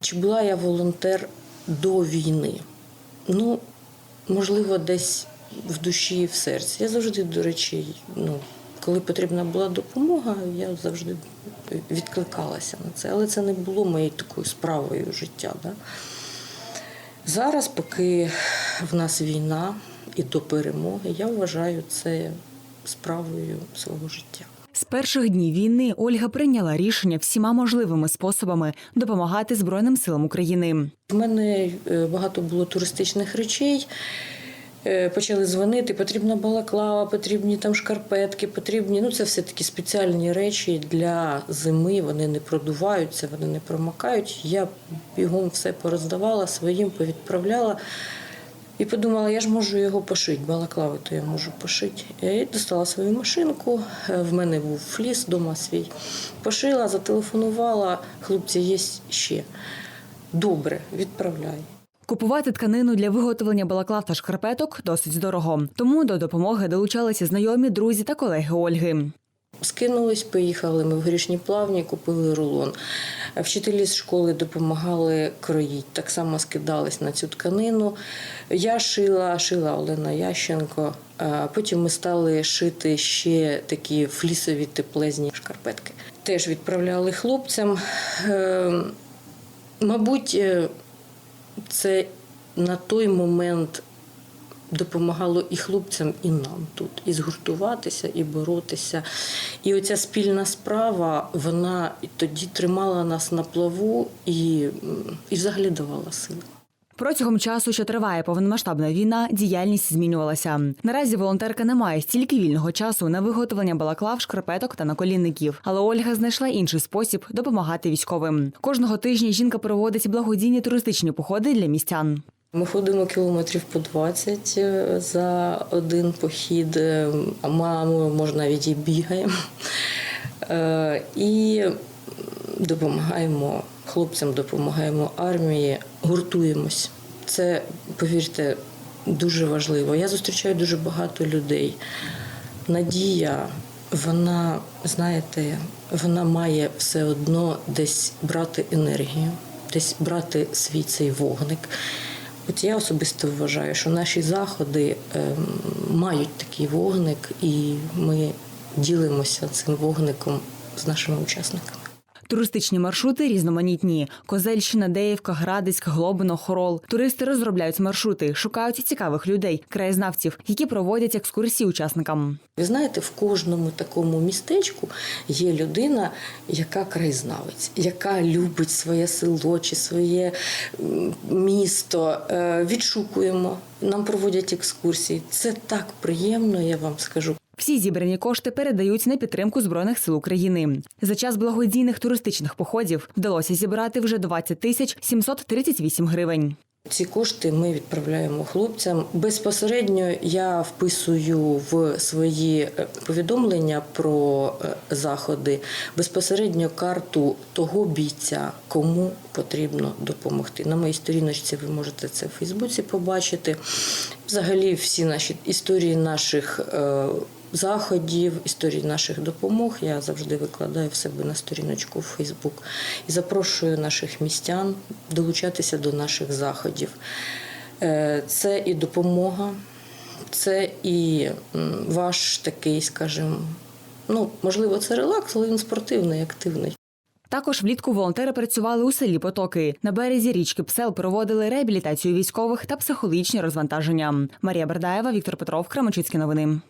Чи була я волонтер до війни? Ну, можливо, десь в душі і в серці. Я завжди, до речі, ну, коли потрібна була допомога, я завжди відкликалася на це. Але це не було моєю такою справою життя. Да? Зараз, поки в нас війна і до перемоги, я вважаю це справою свого життя. З перших днів війни Ольга прийняла рішення всіма можливими способами допомагати Збройним силам України. В мене е, багато було туристичних речей. Е, Почали дзвонити, потрібна балаклава, потрібні там шкарпетки, потрібні. Ну, це все такі спеціальні речі для зими. Вони не продуваються, вони не промокають. Я бігом все пороздавала своїм, повідправляла. І подумала, я ж можу його пошити, балаклави, то я можу пошити. Я достала свою машинку, е, в мене був фліс вдома свій. Пошила, зателефонувала, хлопці, є ще. Добре, відправляй. Купувати тканину для виготовлення балаклав та шкарпеток досить дорого. Тому до допомоги долучалися знайомі, друзі та колеги Ольги. Скинулись, поїхали ми в горішні плавні, купили рулон. Вчителі з школи допомагали кроїть, так само скидались на цю тканину. Я шила, шила Олена Ященко. Потім ми стали шити ще такі флісові теплезні шкарпетки. Теж відправляли хлопцям. Е, Мабуть, е, це на той момент допомагало і хлопцям, і нам тут, і згуртуватися, і боротися. І оця спільна справа, вона тоді тримала нас на плаву і, і взагалі давала сили. Протягом часу, що триває повномасштабна війна, діяльність змінювалася. Наразі волонтерка не має стільки вільного часу на виготовлення балаклав, шкарпеток та наколінників. Але Ольга знайшла інший спосіб допомагати військовим. Кожного тижня жінка проводить благодійні туристичні походи для містян. Ми ходимо кілометрів по 20 е, за один похід, е, а мамо, може навіть і бігаємо. Е, І допомагаємо хлопцям, допомагаємо армії, гуртуємось. Це, повірте, дуже важливо. Я зустрічаю дуже багато людей. Надія, вона, знаєте, вона має все одно десь брати енергію, десь брати свій цей вогник. От я особисто вважаю, що наші заходи ем, мають такий вогник, і ми ділимося цим вогником з нашими учасниками. Туристичні маршрути різноманітні: Козельщина, Деївка, Градиськ, Глобино, Хорол. Туристи розробляють маршрути, шукають цікавих людей, краєзнавців, які проводять екскурсії учасникам. Ви знаєте, в кожному такому містечку є людина, яка краєзнавець, яка любить своє село чи своє місто. Е, Відшукуємо, нам проводять екскурсії. Це так приємно, я вам скажу. Всі зібрані кошти передають на підтримку збройних сил України. За час благодійних туристичних походів вдалося зібрати вже 20 тисяч 738 гривень. Ці кошти ми відправляємо хлопцям. Безпосередньо я вписую в свої е, повідомлення про е, заходи безпосередньо карту того бійця, кому потрібно допомогти. На моїй сторіночці ви можете це в Фейсбуці побачити. Взагалі, всі наші історії наших. Заходів, історії наших допомог я завжди викладаю в себе на сторіночку в Фейсбук і запрошую наших містян долучатися до наших заходів. Е, Це і допомога, це і ваш такий, скажімо, ну можливо, це релакс, але він спортивний, активний. Також влітку волонтери працювали у селі Потоки. На березі річки Псел проводили реабілітацію військових та психологічні розвантаження. Марія Бердаєва, Віктор Петров, Кременчуцькі новини.